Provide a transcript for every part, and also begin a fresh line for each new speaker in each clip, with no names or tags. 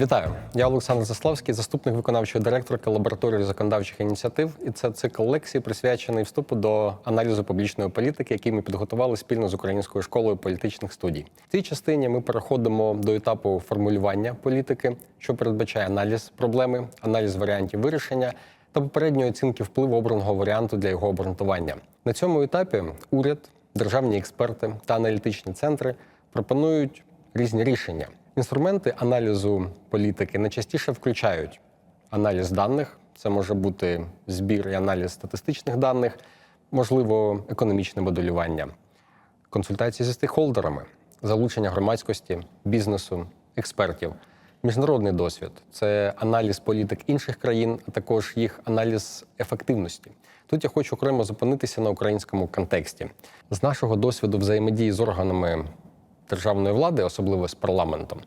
Вітаю, я Олександр Заславський, заступник виконавчого директорки лабораторії законодавчих ініціатив. І це цикл лекцій, присвячений вступу до аналізу публічної політики, який ми підготували спільно з українською школою політичних студій. В цій частині ми переходимо до етапу формулювання політики, що передбачає аналіз проблеми, аналіз варіантів вирішення та попередньої оцінки впливу обраного варіанту для його обґрунтування. На цьому етапі уряд, державні експерти та аналітичні центри пропонують різні рішення. Інструменти аналізу політики найчастіше включають аналіз даних, це може бути збір і аналіз статистичних даних, можливо, економічне моделювання, консультації зі стейкхолдерами, залучення громадськості, бізнесу, експертів, міжнародний досвід це аналіз політик інших країн, а також їх аналіз ефективності. Тут я хочу окремо зупинитися на українському контексті. З нашого досвіду взаємодії з органами державної влади, особливо з парламентом,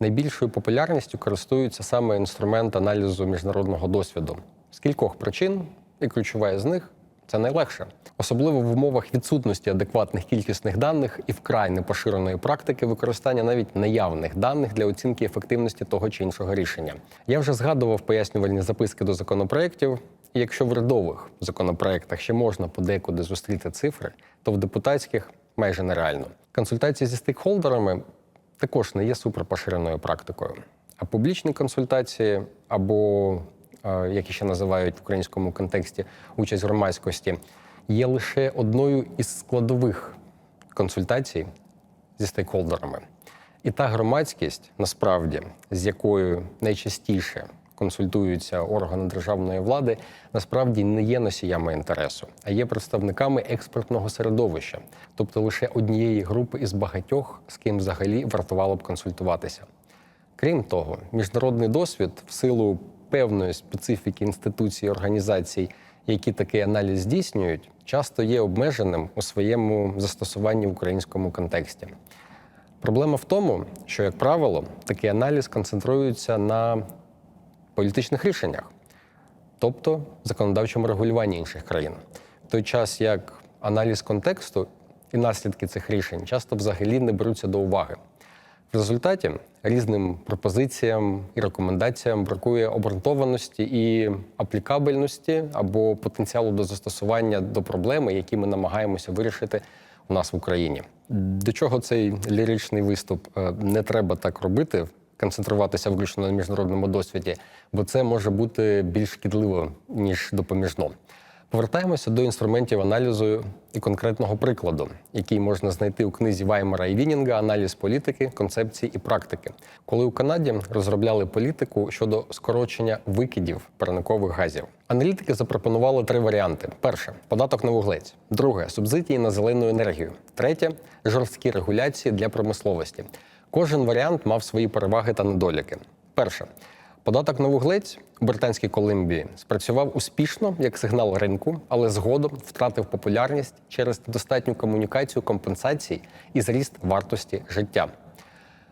найбільшою популярністю користуються саме інструмент аналізу міжнародного досвіду. З кількох причин, і ключова з них це найлегше, особливо в умовах відсутності адекватних кількісних даних і вкрай непоширеної практики використання навіть наявних даних для оцінки ефективності того чи іншого рішення. Я вже згадував пояснювальні записки до законопроєктів. І якщо в рядових законопроєктах ще можна подекуди зустріти цифри, то в депутатських майже нереально. Консультації зі стейкхолдерами також не є суперпоширеною практикою. А публічні консультації, або, е, як ще називають в українському контексті, участь громадськості, є лише одною із складових консультацій зі стейкхолдерами. І та громадськість, насправді, з якою найчастіше консультуються органи державної влади, насправді не є носіями інтересу, а є представниками експертного середовища, тобто лише однієї групи із багатьох, з ким взагалі вартувало б консультуватися. Крім того, міжнародний досвід в силу певної специфіки інституцій і організацій, які такий аналіз здійснюють, часто є обмеженим у своєму застосуванні в українському контексті. Проблема в тому, що, як правило, такий аналіз концентрується на політичних рішеннях, тобто законодавчому регулюванні інших країн. В той час як аналіз контексту і наслідки цих рішень часто взагалі не беруться до уваги. В результаті різним пропозиціям і рекомендаціям бракує обґрунтованості і аплікабельності або потенціалу до застосування до проблеми, які ми намагаємося вирішити у нас в Україні. До чого цей ліричний виступ? Е, Не треба так робити, концентруватися виключно на міжнародному досвіді, бо це може бути більш шкідливо ніж допоміжно. Повертаємося до інструментів аналізу і конкретного прикладу, який можна знайти у книзі Ваймера і Вінінга Аналіз політики, концепції і практики, коли у Канаді розробляли політику щодо скорочення викидів парникових газів. Аналітики запропонували три варіанти: перше податок на вуглець, друге субсидії на зелену енергію, третє жорсткі регуляції для промисловості. Кожен варіант мав свої переваги та недоліки. Перше. Податок на вуглець у Британській Колумбії спрацював успішно як сигнал ринку, але згодом втратив популярність через недостатню комунікацію компенсацій і зріст вартості життя.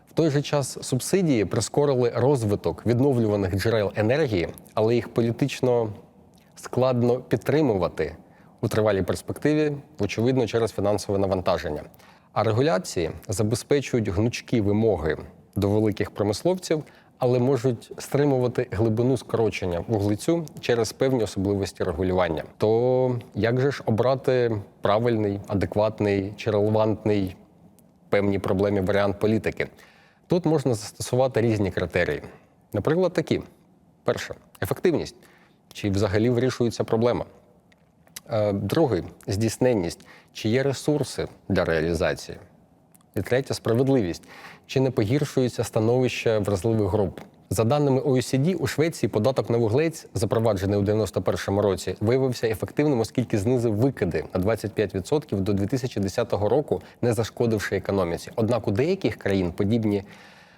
В той же час субсидії прискорили розвиток відновлюваних джерел енергії, але їх політично складно підтримувати у тривалій перспективі, очевидно, через фінансове навантаження. А регуляції забезпечують гнучкі вимоги до великих промисловців, але можуть стримувати глибину скорочення вуглецю через певні особливості регулювання. То як же ж обрати правильний, адекватний чи релевантний певній проблемі варіант політики? Тут можна застосувати різні критерії. Наприклад, такі: перше ефективність, чи взагалі вирішується проблема. Е, Другий здійсненність, чи є ресурси для реалізації. І третє справедливість, чи не погіршується становище вразливих груп. За даними OECD, у Швеції податок на вуглець, запроваджений у 91-му році, виявився ефективним, оскільки знизив викиди на 25% до 2010 року, не зашкодивши економіці. Однак у деяких країн подібні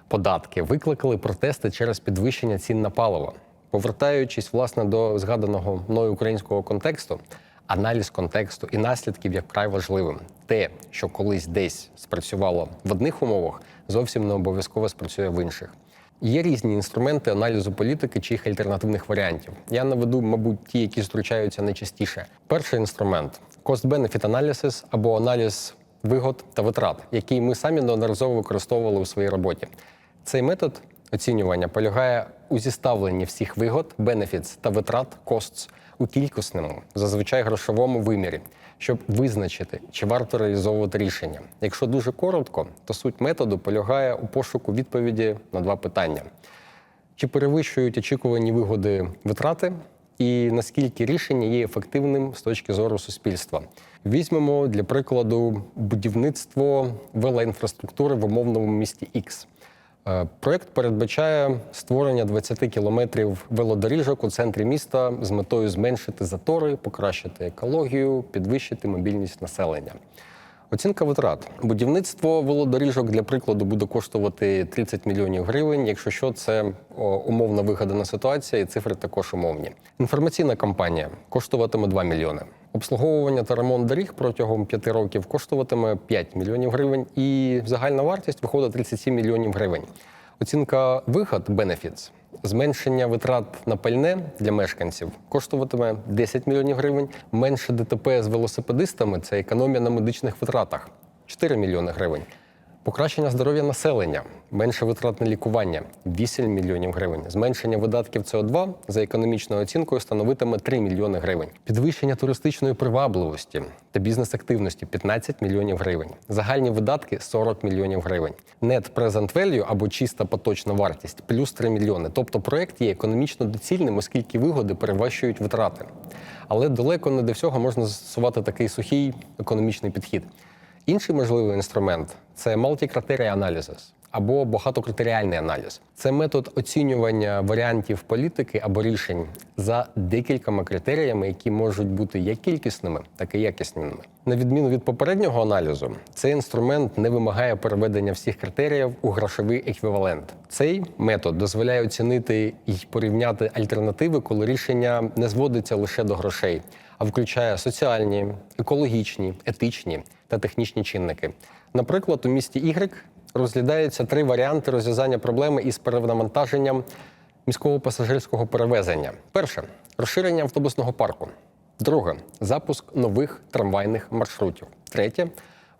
податки викликали протести через підвищення цін на паливо. Повертаючись власне до згаданого мною українського контексту, аналіз контексту і наслідків є вкрай важливим. Те, що колись десь спрацювало в одних умовах, зовсім не обов'язково спрацює в інших. Є різні інструменти аналізу політики чи їх альтернативних варіантів. Я наведу, мабуть, ті, які зустрічаються найчастіше. Перший інструмент cost-benefit analysis або аналіз вигод та витрат, який ми самі неодноразово використовували у своїй роботі. Цей метод оцінювання полягає у зіставленні всіх вигод, benefits та витрат costs у кількісному, зазвичай грошовому вимірі, щоб визначити, чи варто реалізовувати рішення. Якщо дуже коротко, то суть методу полягає у пошуку відповіді на два питання: чи перевищують очікувані вигоди витрати, і наскільки рішення є ефективним з точки зору суспільства. Візьмемо для прикладу будівництво велоінфраструктури в умовному місті X. Е, Проект передбачає створення 20 кілометрів велодоріжок у центрі міста з метою зменшити затори, покращити екологію, підвищити мобільність населення. Оцінка витрат. Будівництво велодоріжок для прикладу буде коштувати 30 мільйонів гривень. Якщо що, це умовно вигадана ситуація, і цифри також умовні. Інформаційна кампанія коштуватиме 2 мільйони. Обслуговування та ремонт доріг протягом 5 років коштуватиме 5 мільйонів гривень, і загальна вартість виходить 37 мільйонів гривень. Оцінка виход benefits Зменшення витрат на пальне для мешканців коштуватиме 10 мільйонів гривень. Менше ДТП з велосипедистами це економія на медичних витратах 4 мільйони гривень. Покращення здоров'я населення, менше витрат на лікування 8 мільйонів гривень. Зменшення видатків СО2 за економічною оцінкою становитиме 3 мільйони гривень. Підвищення туристичної привабливості та бізнес-активності 15 мільйонів гривень. Загальні видатки 40 мільйонів гривень. Net present value або чиста поточна вартість плюс 3 мільйони. Тобто проект є економічно доцільним, оскільки вигоди перевищують витрати. Але далеко не до всього можна застосувати такий сухий економічний підхід. Інший можливий інструмент це multi-criteria analysis або багатокритеріальний аналіз. Це метод оцінювання варіантів політики або рішень за декількома критеріями, які можуть бути як кількісними, так і якісними. На відміну від попереднього аналізу, цей інструмент не вимагає переведення всіх критеріїв у грошовий еквівалент. Цей метод дозволяє оцінити і порівняти альтернативи, коли рішення не зводиться лише до грошей, а включає соціальні, екологічні, етичні та технічні чинники. Наприклад, у місті Y розглядаються три варіанти розв'язання проблеми із перенавантаженням міського пасажирського перевезення. Перше розширення автобусного парку. Друге запуск нових трамвайних маршрутів. Третє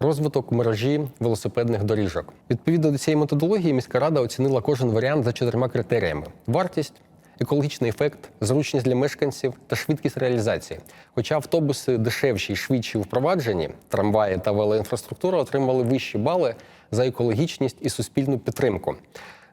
розвиток мережі велосипедних доріжок. Відповідно до цієї методології, міська рада оцінила кожен варіант за чотирма критеріями: вартість. Екологічний ефект, зручність для мешканців та швидкість реалізації. Хоча автобуси дешевші і швидші у впровадженні, трамваї та велоінфраструктура отримали вищі бали за екологічність і суспільну підтримку.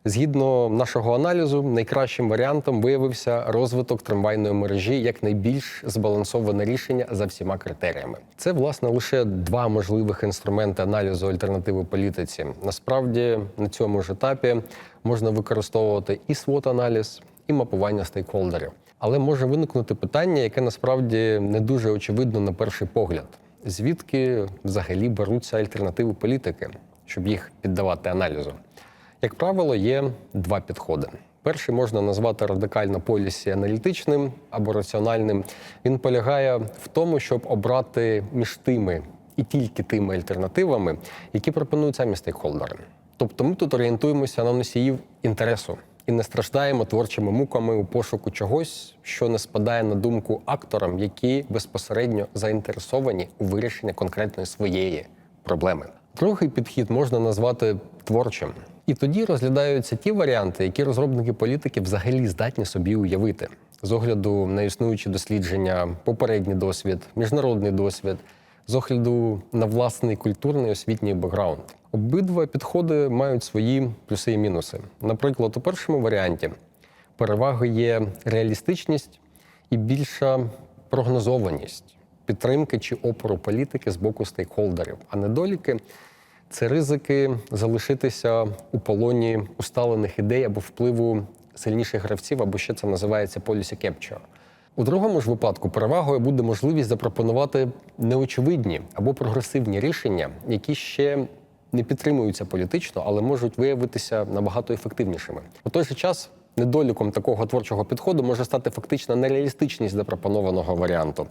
Згідно нашого аналізу, найкращим варіантом виявився розвиток трамвайної мережі як найбільш збалансоване рішення за всіма критеріями. Це власне лише два можливих інструменти аналізу альтернативи політиці. Насправді на цьому ж етапі можна використовувати і свот-аналіз, і мапування стейкхолдерів. Але може виникнути питання, яке насправді не дуже очевидно на перший погляд: звідки взагалі беруться альтернативи політики, щоб їх піддавати аналізу. Як правило, є два підходи. Перший можна назвати радикально полісі аналітичним або раціональним. Він полягає в тому, щоб обрати між тими і тільки тими альтернативами, які пропонують самі стейкхолдери. Тобто ми тут орієнтуємося на носіїв інтересу і не страждаємо творчими муками у пошуку чогось, що не спадає на думку акторам, які безпосередньо заінтересовані у вирішенні конкретної своєї проблеми. Другий підхід можна назвати творчим. І тоді розглядаються ті варіанти, які розробники політики взагалі здатні собі уявити з огляду на існуючі дослідження, попередній досвід, міжнародний досвід, з огляду на власний культурний освітній бекграунд. Обидва підходи мають свої плюси і мінуси. Наприклад, у першому варіанті переваги є реалістичність і більша прогнозованість підтримки чи опору політики з боку стейкхолдерів, а недоліки це ризики залишитися у полоні усталених ідей або впливу сильніших гравців, або ще це називається policy capture. У другому ж випадку перевагою буде можливість запропонувати неочевидні або прогресивні рішення, які ще не підтримуються політично, але можуть виявитися набагато ефективнішими. У той же час недоліком такого творчого підходу може стати фактична нереалістичність запропонованого варіанту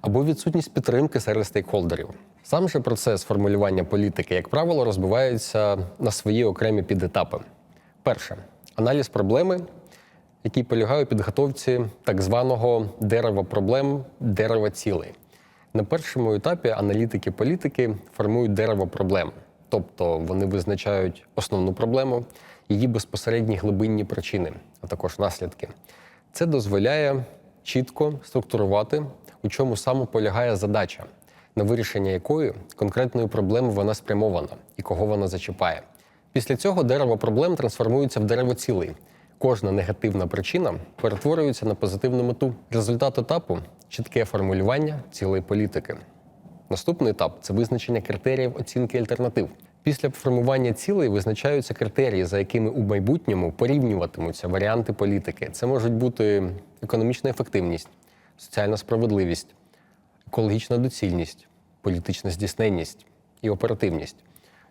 або відсутність підтримки серед стейкхолдерів. Сам же процес формулювання політики, як правило, розбивається на свої окремі підетапи. Перше аналіз проблеми, який полягає у підготовці так званого дерева проблем, дерева цілей. На першому етапі аналітики політики формують дерево проблем, тобто вони визначають основну проблему, її безпосередні глибинні причини, а також наслідки. Це дозволяє чітко структурувати, у чому саме полягає задача, на вирішення якої конкретної проблеми вона спрямована і кого вона зачіпає. Після цього дерево проблем трансформується в дерево цілей. Кожна негативна причина перетворюється на позитивну мету. Результат етапу чітке формулювання цілої політики. Наступний етап це визначення критеріїв оцінки альтернатив. Після формування цілей визначаються критерії, за якими у майбутньому порівнюватимуться варіанти політики. Це можуть бути економічна ефективність, соціальна справедливість, екологічна доцільність, політична здійсненність і оперативність.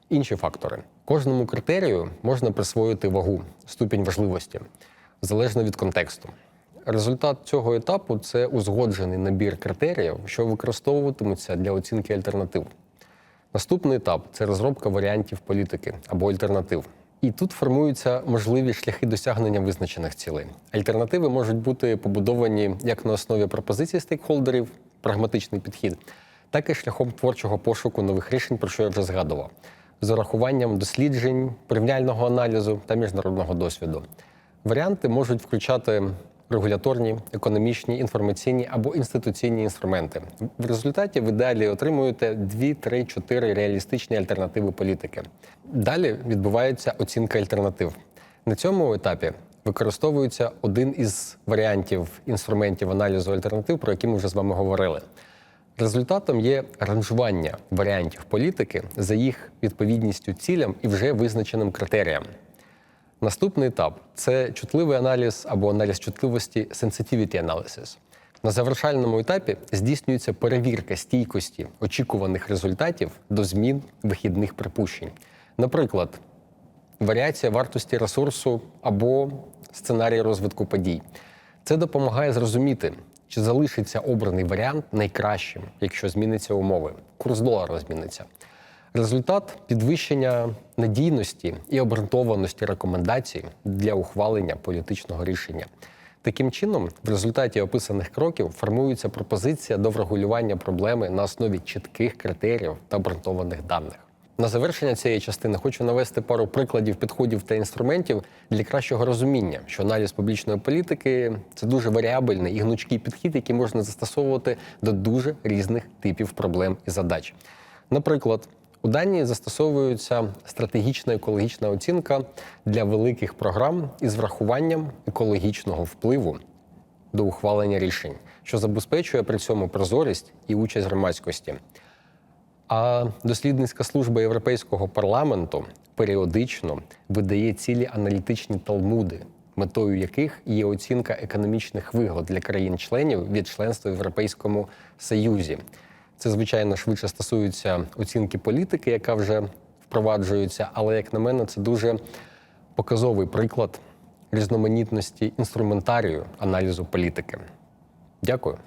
Інші фактори. Кожному критерію можна присвоїти вагу, ступінь важливості, залежно від контексту. Результат цього етапу це узгоджений набір критеріїв, що використовуватимуться для оцінки альтернатив. Наступний етап це розробка варіантів політики або альтернатив. І тут формуються можливі шляхи досягнення визначених цілей. Альтернативи можуть бути побудовані як на основі пропозицій стейкхолдерів, прагматичний підхід, так і шляхом творчого пошуку нових рішень, про що я вже згадував, з урахуванням досліджень, порівняльного аналізу та міжнародного досвіду. Варіанти можуть включати регуляторні, економічні, інформаційні або інституційні інструменти. В результаті ви далі отримуєте 2, 3, 4 реалістичні альтернативи політики. Далі відбувається оцінка альтернатив. На цьому етапі використовується один із варіантів інструментів аналізу альтернатив, про які ми вже з вами говорили. Результатом є ранжування варіантів політики за їх відповідністю цілям і вже визначеним критеріям. Наступний етап це чутливий аналіз або аналіз чутливості sensitivity analysis. На завершальному етапі здійснюється перевірка стійкості очікуваних результатів до змін вихідних припущень. Наприклад, варіація вартості ресурсу або сценарій розвитку подій. Це допомагає зрозуміти, чи залишиться обраний варіант найкращим, якщо зміниться умови. Курс долара зміниться. Результат підвищення надійності і обґрунтованості рекомендацій для ухвалення політичного рішення. Таким чином, в результаті описаних кроків формується пропозиція до врегулювання проблеми на основі чітких критеріїв та обґрунтованих даних. На завершення цієї частини хочу навести пару прикладів підходів та інструментів для кращого розуміння, що аналіз публічної політики це дуже варіабельний і гнучкий підхід, який можна застосовувати до дуже різних типів проблем і задач. Наприклад, у Данії застосовується стратегічна екологічна оцінка для великих програм із врахуванням екологічного впливу до ухвалення рішень, що забезпечує при цьому прозорість і участь громадськості. А дослідницька служба Європейського парламенту періодично видає цілі аналітичні талмуди, метою яких є оцінка економічних вигод для країн-членів від членства в Європейському Союзі. Це, звичайно, швидше стосується оцінки політики, яка вже впроваджується, але, як на мене, це дуже показовий приклад різноманітності інструментарію аналізу політики. Дякую.